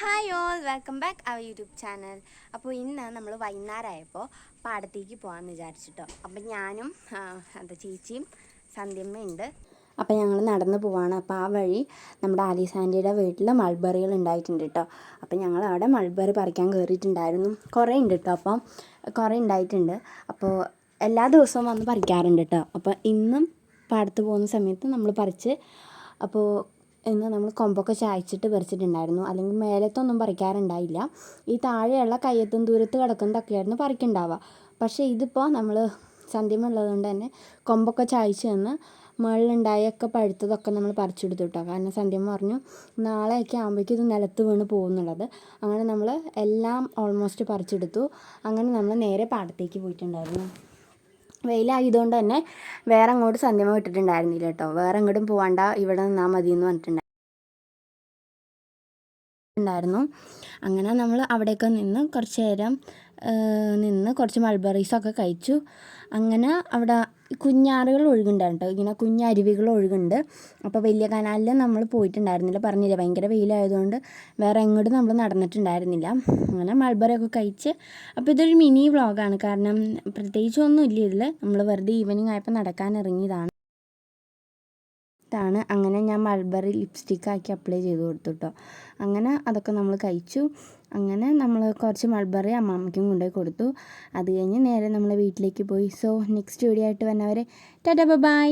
Hi all welcome back our YouTube channel അപ്പോൾ ഇന്ന് നമ്മൾ വൈകുന്നേരമായപ്പോൾ പാടത്തേക്ക് പോകാമെന്ന് വിചാരിച്ചിട്ടോ. അപ്പം ഞാനും എന്താ ചേച്ചിയും സന്ധ്യമ്മയുണ്ട് അപ്പോൾ ഞങ്ങൾ നടന്നു പോവാണ്. അപ്പോൾ ആ വഴി നമ്മുടെ ആലീസ് ആന്റിയുടെ വീട്ടിൽ മൾബറികൾ ഉണ്ടായിട്ടുണ്ട് കേട്ടോ അപ്പോൾ ഞങ്ങൾ അവിടെ മൾബറി പറിക്കാൻ കയറിയിട്ടുണ്ടായിരുന്നു കുറേ ഉണ്ട് കേട്ടോ അപ്പം കുറേ ഉണ്ടായിട്ടുണ്ട്. അപ്പോൾ എല്ലാ ദിവസവും വന്ന് പറിക്കാറുണ്ട് കേട്ടോ അപ്പോൾ ഇന്നും പാടത്ത് പോകുന്ന സമയത്ത് നമ്മൾ പറിച്ച് അപ്പോൾ ഇന്ന് നമ്മൾ കൊമ്പൊക്കെ ചായച്ചിട്ട് പറിച്ചിട്ടുണ്ടായിരുന്നു. അല്ലെങ്കിൽ മേലത്തൊന്നും പറിക്കാറുണ്ടായില്ല. ഈ താഴെയുള്ള കയ്യത്തും ദൂരത്ത് കിടക്കുന്നതൊക്കെയായിരുന്നു പറിക്കുണ്ടാവുക. പക്ഷേ ഇതിപ്പോൾ നമ്മൾ സന്ധ്യമുള്ളത് കൊണ്ട് തന്നെ കൊമ്പൊക്കെ ചായച്ച് തന്ന് മുകളിലുണ്ടായൊക്കെ പഴുത്തതൊക്കെ നമ്മൾ പറിച്ചെടുത്തു കേട്ടോ. കാരണം സന്ധ്യം പറഞ്ഞു നാളെയൊക്കെ ആകുമ്പോഴേക്കും ഇത് നിലത്ത് വീണ് പോകുന്നുള്ളത്. അങ്ങനെ നമ്മൾ എല്ലാം ഓൾമോസ്റ്റ് പറിച്ചെടുത്തു. അങ്ങനെ നമ്മൾ നേരെ പാടത്തേക്ക് പോയിട്ടുണ്ടായിരുന്നു. വെയിലായതുകൊണ്ട് തന്നെ വേറെ അങ്ങോട്ട് സന്ധ്യമ വിട്ടിട്ടുണ്ടായിരുന്നില്ല കേട്ടോ. വേറെ എങ്ങോട്ടും പോകണ്ട ഇവിടെ നിന്നാൽ മതി എന്ന് പറഞ്ഞിട്ടുണ്ടായിരുന്നു അങ്ങനെ നമ്മൾ അവിടെയൊക്കെ നിന്ന് കുറച്ച് നേരം നിന്ന് കുറച്ച് മൾബറീസൊക്കെ കഴിച്ചു. അങ്ങനെ അവിടെ കുഞ്ഞാറുകൾ ഒഴുകുന്നുണ്ട് കേട്ടോ. ഇങ്ങനെ കുഞ്ഞരുവികൾ ഒഴുകുണ്ട് അപ്പോൾ വലിയ കനാലിൽ നമ്മൾ പോയിട്ടുണ്ടായിരുന്നില്ല. പറഞ്ഞില്ല ഭയങ്കര വെയിലായതുകൊണ്ട് വേറെ എങ്ങോട്ടും നമ്മൾ നടന്നിട്ടുണ്ടായിരുന്നില്ല. അങ്ങനെ മൾബറിയൊക്കെ കഴിച്ച്. അപ്പോൾ ഇതൊരു മിനി വ്ളോഗാണ് കാരണം പ്രത്യേകിച്ചൊന്നും ഇല്ല ഇതിൽ. നമ്മൾ വെറുതെ ഈവനിങ് ആയപ്പോൾ നടക്കാൻ ഇറങ്ങിയതാണ്. ാണ് അങ്ങനെ ഞാൻ മൾബറി ലിപ്സ്റ്റിക്കാക്കി അപ്ലൈ ചെയ്ത് കൊടുത്തു കേട്ടോ. അങ്ങനെ അതൊക്കെ നമ്മൾ കഴിച്ചു. അങ്ങനെ നമ്മൾ കുറച്ച് മൾബറി അമ്മാമ്മയ്ക്കും കൊണ്ടുപോയി കൊടുത്തു. അത് കഴിഞ്ഞ് നേരെ നമ്മൾ വീട്ടിലേക്ക് പോയി. സോ നെക്സ്റ്റ് വീഡിയോ ആയിട്ട് വന്നവരെ ടാറ്റാ ബൈ